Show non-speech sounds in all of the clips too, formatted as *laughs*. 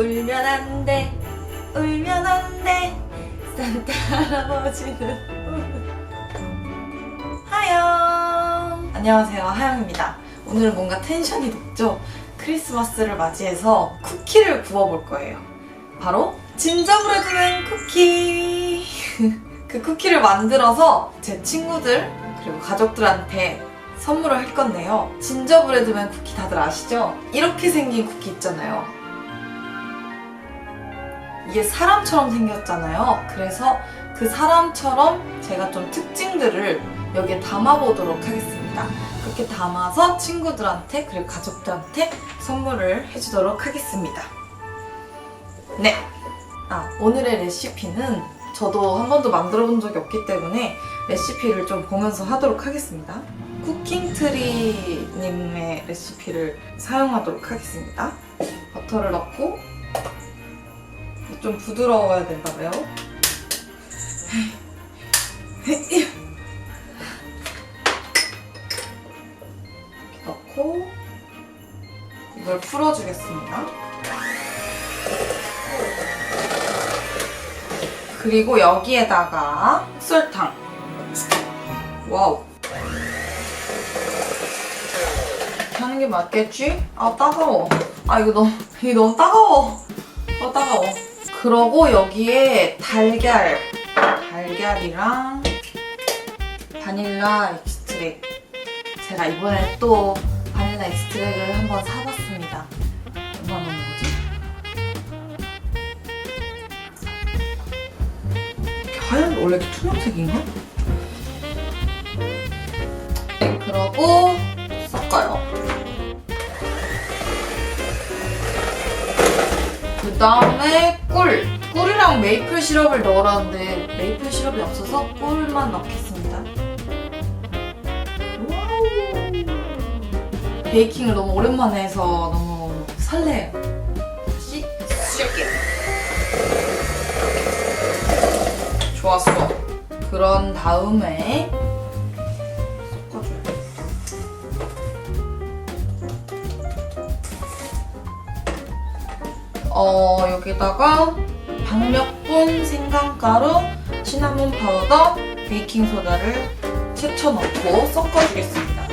울면 안 돼, 울면 안 돼. 산타 할아버지는 하영. 안녕하세요, 하영입니다. 오늘은 뭔가 텐션이 높죠? 크리스마스를 맞이해서 쿠키를 구워볼 거예요. 바로 진저브레드맨 쿠키. *laughs* 그 쿠키를 만들어서 제 친구들 그리고 가족들한테 선물을 할 건데요. 진저브레드맨 쿠키 다들 아시죠? 이렇게 생긴 쿠키 있잖아요. 이게 사람처럼 생겼잖아요. 그래서 그 사람처럼 제가 좀 특징들을 여기에 담아보도록 하겠습니다. 그렇게 담아서 친구들한테 그리고 가족들한테 선물을 해주도록 하겠습니다. 네. 아, 오늘의 레시피는 저도 한 번도 만들어 본 적이 없기 때문에 레시피를 좀 보면서 하도록 하겠습니다. 쿠킹트리님의 레시피를 사용하도록 하겠습니다. 버터를 넣고 좀 부드러워야 된다 봐요. 이렇게 넣고 이걸 풀어주겠습니다. 그리고 여기에다가 흑설탕. 와우. 하는 게 맞겠지? 아 따가워. 아 이거 너무 이게 너무 따가워. 아 따가워. 그러고 여기에 달걀, 달걀이랑 바닐라 엑스트랙. 제가 이번에 또 바닐라 엑스트랙을 한번 사봤습니다. 얼마 넣는 거지? 하얀 원래 이렇게 투명색인가? 그러고 섞어요. 그 다음에 꿀. 꿀이랑 메이플 시럽을 넣으라는데 메이플 시럽이 없어서 꿀만 넣겠습니다. 와우. 베이킹을 너무 오랜만에 해서 너무 설레요. 다시 시작해. 좋았어. 그런 다음에 어, 여기다가 박력분, 생강가루, 시나몬 파우더, 베이킹 소다를 채쳐 넣고 섞어주겠습니다.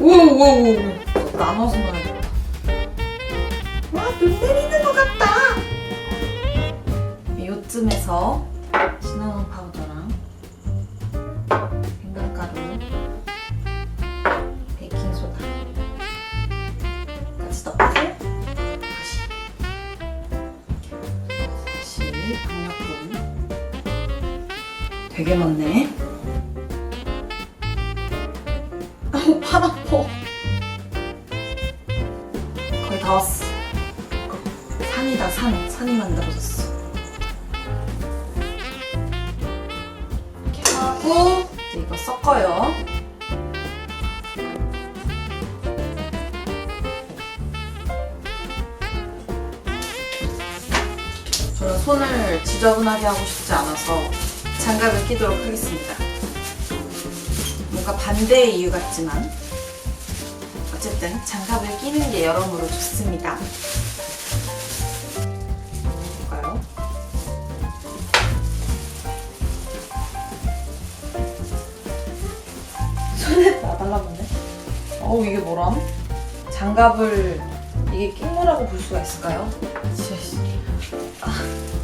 오오오 나눠서 넣어야겠다. 와, 눈 내리는 것 같다. 요쯤에서 시나몬 파우더랑 되게 많네. 아우 팔 아파. 거의 다 왔어. 이거 산이다 산 산이 만들어졌어. 이렇게 하고 이제 이거 섞어요. 저는 손을 지저분하게 하고 싶지 않아서 장갑을 끼도록 하겠습니다. 뭔가 반대의 이유 같지만 어쨌든 장갑을 끼는 게 여러모로 좋습니다. 볼까요? 손에 나달라본데? 어우 이게 뭐람? 장갑을 이게 낀 거라고 볼 수가 있을까요? 씨, 씨. 아,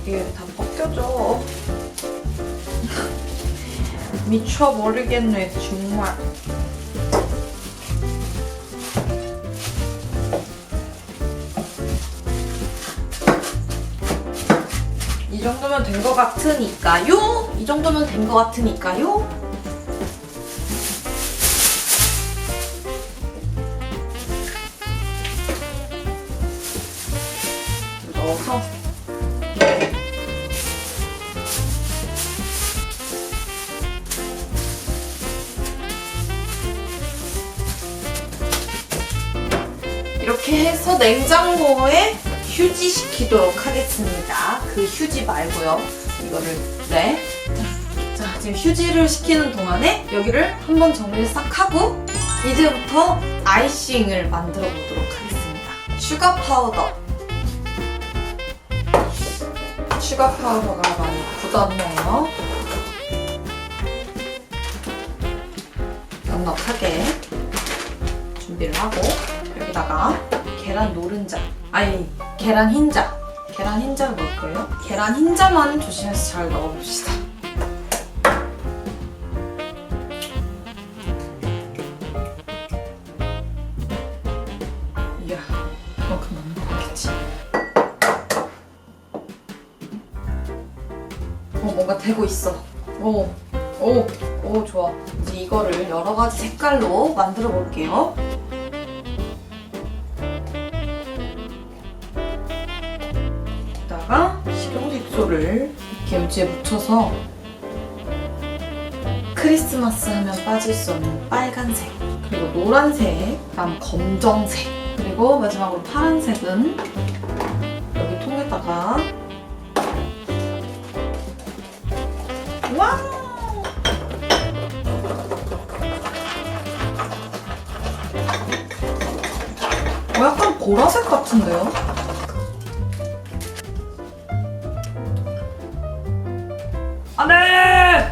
이게 다 벗겨져. 미쳐버리겠네 정말. 이 정도면 된 것 같으니까요. 이 정도면 된 것 같으니까요. 냉장고에 휴지시키도록 하겠습니다. 그 휴지 말고요. 이거를 네. 자, 지금 휴지를 식히는 동안에 여기를 한번 정리를 싹 하고 이제부터 아이싱을 만들어 보도록 하겠습니다. 슈가 파우더. 슈가 파우더가 많이 굳었네요. 넉넉하게 준비를 하고 여기다가 계란 노른자 아니 계란 흰자 계란 흰자를 넣을 거예요. 계란 흰자만 조심해서 잘 넣어봅시다. 이야, 그만큼 넣는 거겠지. 어, 뭔가 되고 있어. 오, 오, 오, 좋아. 이제 이거를 여러 가지 색깔로 만들어 볼게요. 여지에 묻혀서 크리스마스 하면 빠질 수 없는 빨간색 그리고 노란색 그다음 검정색 그리고 마지막으로 파란색은 여기 통에다가 와우 어, 약간 보라색 같은데요?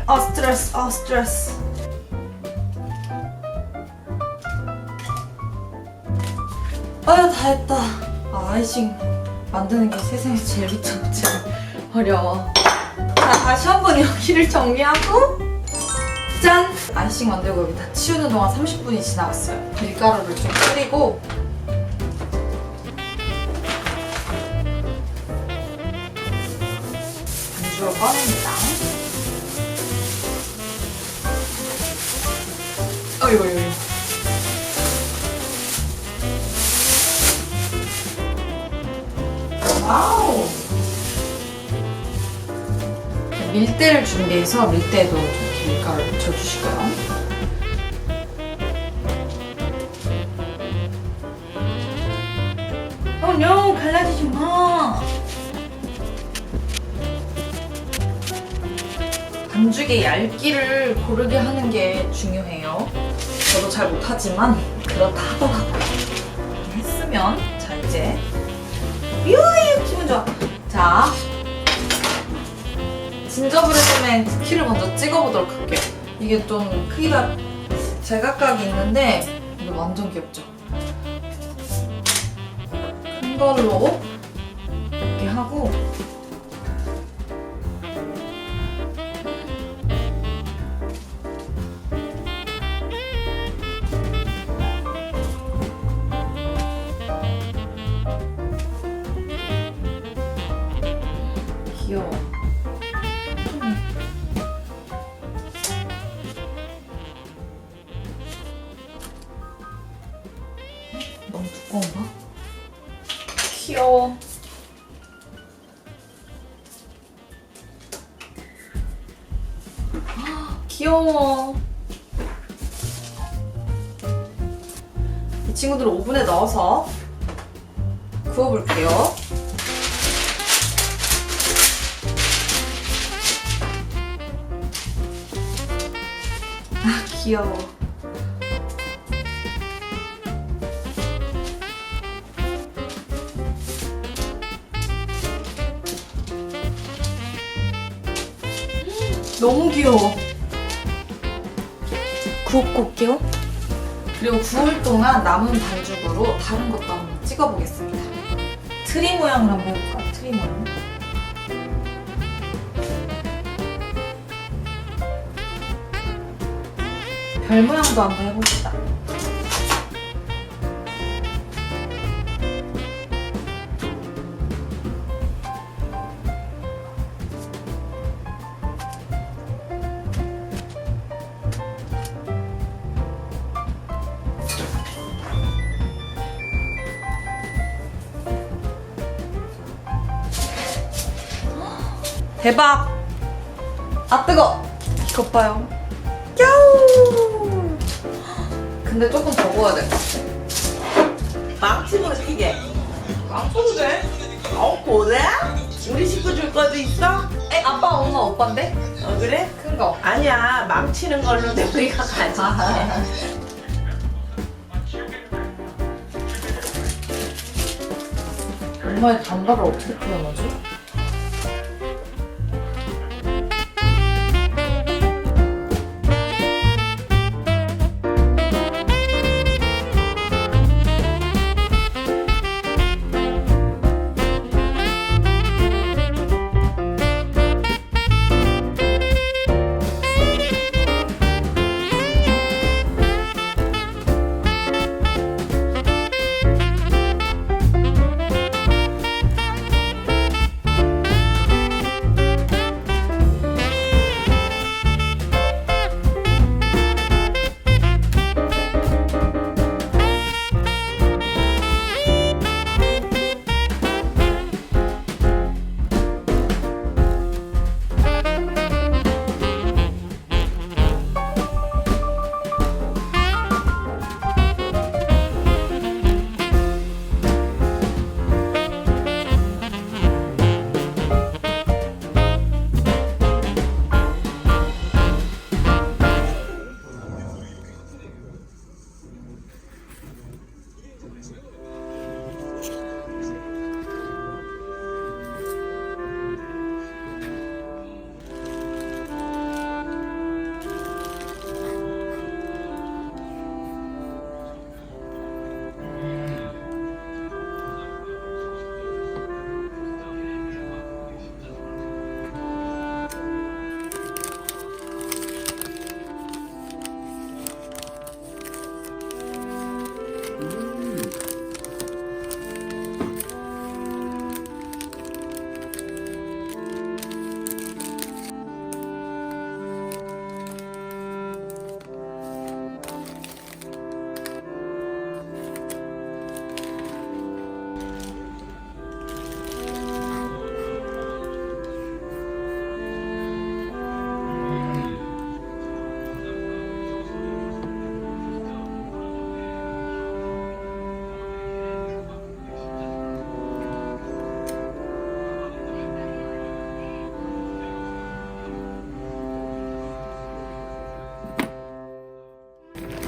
아 스트레스, 아 스트레스. 아유 다 했다. 아, 아이싱 만드는 게 세상에서 제일 제일 어려워. 자 다시 한 번 여기를 정리하고 짠! 아이싱 만들고 여기 다 치우는 동안 30분이 지나갔어요. 밀가루를 좀 뿌리고 어이구, 어이구. 와우! 밀대를 준비해서 밀대에도 좀 밀가루를 묻혀주시고요. 어, no! 갈라지지 마! 반죽의 얇기를 고르게 하는 게 중요해요. 저도 잘 못하지만 그렇다 하더라고요. 했으면 자 이제 유유 기분 좋아. 자 진저브레드맨 쿠키를 먼저 찍어보도록 할게요. 이게 좀 크기가 제각각이 있는데 이거 완전 귀엽죠? 큰 걸로 이렇게 하고 귀여워. 이 친구들을 오븐에 넣어서 구워볼게요. 아, 귀여워. 너무 귀여워. 구웠고 올게요. 그리고 구울 동안 남은 반죽으로 다른 것도 한번 찍어보겠습니다. 트리 모양을 한번 해볼까? 트리 모양. 별 모양도 한번 해봅시다. 대박! 아 뜨거! 이것 봐요. 야우! 근데 조금 더 구워야 될 것 같아. 망치고 시키게. 망쳐도 돼? 어, 그래? 우리 식구 줄 것도 있어? 에 아빠 엄마 오빠인데? 어 그래? 큰 거. 아니야 망치는 걸로 내 우리가 가지. 엄마의 단발을 어떻게 표현하지?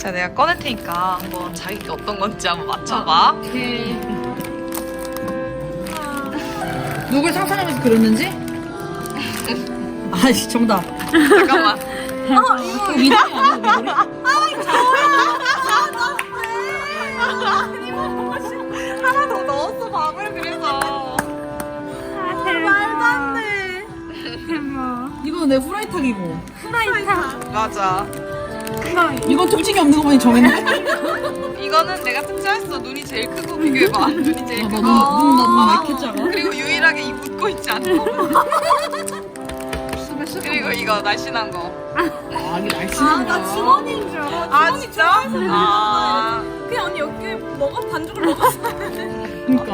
자, 내가 꺼낼 테니까 한번 자기가 어떤 건지 한번 맞춰봐. 누굴 상상하면서 그렸는지? 아이씨 정답. 잠깐만. 이거 미담이 아니야 미담이? 하나 더 넣었어, 밥을 그래서. 이거 내 후라이탁이고. 맞아. 이건 특징이 없는 거 보니 정했네? 이거는 내가 특정했어. 눈이 제일 크고 비교해봐. 눈이 제일 크고. 나눈나눈왜 이렇게 작아? 그리고 유일하게 이 웃고 있지 거. 그리고 이거 날씬한 거. 아 이게 날씬한 거야. 직원인 줄 알아. 아, 진짜? 아. 그냥 언니 여기 먹어 반죽을 먹었어. 그니까.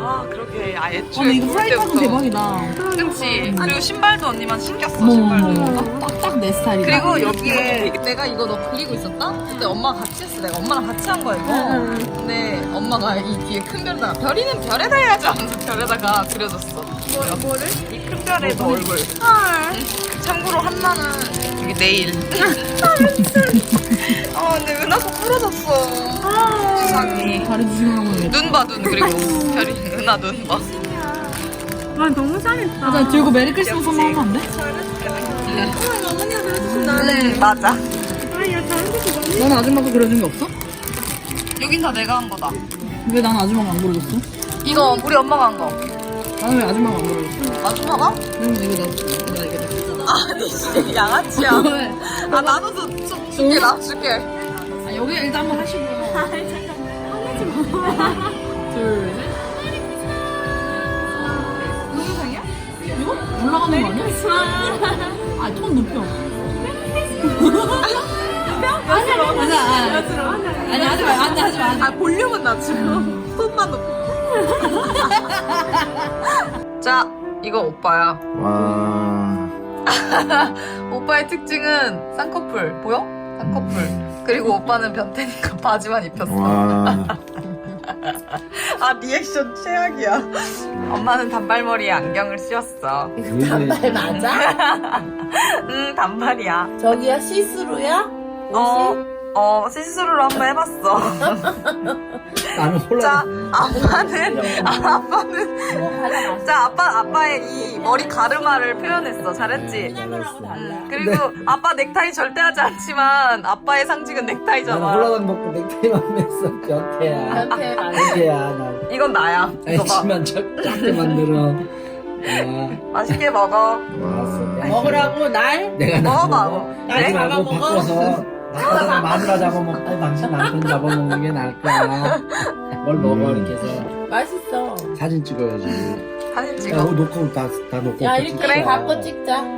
아, 그렇게 아예 아 애초에 근데 이거 때부터. 대박이다. 그치. 그리고 신발도 언니만 신겼어, 어머 신발도. 어머 딱딱 내 스타일이다. 그리고 여기에 내가 이거 너 그리고 있었다? 근데 엄마가 같이 했어. 내가 엄마랑 같이 한 거야, 이거. 근데 엄마가 이 뒤에 큰 별에다가 별이는 별에다 해야지 하면서 별에다가 그려줬어. 뭐, 뭐를? 이 큰 별에 너 얼굴. 참고로 한나는 여기 내일. 아, 근데 은하도 부러졌어. 세상에. 눈 봐, 눈. 그리고 *laughs* 별이, 은하 눈 봐. 와 너무 잘했다. 아, 들고 메리 크리스마스 한번 하면 안 돼? 어머니 나는. 응, 맞아. 넌 아줌마가 그려준 게 없어? 여긴 다 내가 한 거다. 왜 난 아줌마가 안 그려줬어? 이거 우리 엄마가 한 거. 나는 왜 아줌마가 안 그려줬어? 아줌마가? 응 이거 나, 나 이거 나. 아니, 진짜 양아치야. 아, 나눠서 좀 줄게, 나 줄게. 아, 여기 일단 한번 하시고요. 둘, 셋. 이거? 올라가는 거 아니야? 아, 톤 높여. 아니, 아니, 아니, 아니, 아니, 하지 마, 아니, 하지 마. 아, 볼륨은 낮추고. 손만 높고. 자, 이거 오빠야. 와. *laughs* 오빠의 특징은 쌍꺼풀. 보여? 쌍꺼풀. 그리고 오빠는 변태니까 *laughs* 바지만 입혔어. 와. *laughs* 아 리액션 최악이야. 엄마는 단발머리에 안경을 씌웠어. 단발 맞아? 응 단발이야. 저기야 시스루야? 어, 어 시스루로 한번 해봤어. *laughs* 나는 자 홀라. 아빠는 아, 아빠는 이거 맛있어. 자 아빠 아빠의 이 머리 가르마를 표현했어. 잘했지. 달라. 음, 그리고 아빠 넥타이 절대 하지 않지만 아빠의 상징은 나는 넥타이잖아. 홀라당 먹고 넥타이만 맸어. 많아. 변태야. 나. 이건 나야. 이거 봐. 작- 작게 만들어. 아, 맛있게 먹어. 먹으라고 날? 내가 먹어봐. 나보고 날 말고 잡아먹어? 바꿔서 *laughs* 나보다 마누라 잡아먹고 당신 남편 잡아먹는 게 나을 거야. 뭘 먹어 이렇게 해서 맛있어. 사진 찍어야지. 사진 야, 찍어. 이거 놓고 다, 다 놓고. 야또 이렇게. 갖고 찍자.